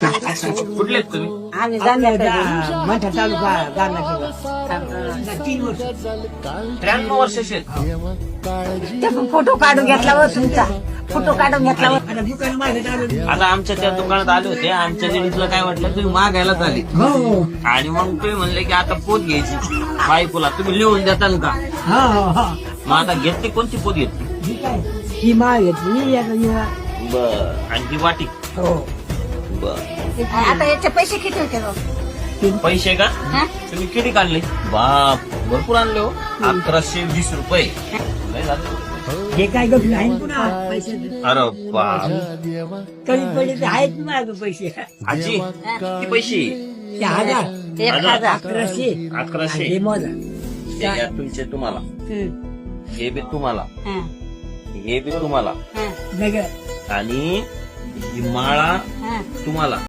कुठले आहेत तुम्ही आम्ही तालुका गाणं तीन वर्ष त्र्याण्णव वर्षाचे आहेत ते फोटो काढून घेतला व तुमचा फोटो काढून घेतला व आता आमच्या त्या दुकानात आले होते. आमच्या लेडीजला काय वाटलं तुम्ही मागायलाच आले हो. आणि मग तुम्ही म्हणले की आता पोत घ्यायची. बायकोला तुम्ही लिहून देताल का? हा हा मग आता घेतली कोणती पोत घेतली? ही काय? माळ घेतली बर. आणि ही वाटी? हो. आता याचे पैसे किती होते? पैसे का? हा? तुम्ही किती काढले? बाप भरपूर आणले हो. अकराशे वीस रुपये. लय झाले. हे काय गप नाही पुन्हा पैसे? अरे बाप. पडले ते आहेत माझं पैसे. आजी किती पैसे? ते हजार. एक हजार. अकराशे. अकराशे. हे मोजा. हे घ्या तुमचे तुम्हाला. हम्म. हे बी तुम्हाला. हा, हे बी तुम्हाला. हा, नगर आणि ही माळा. तुम्हाला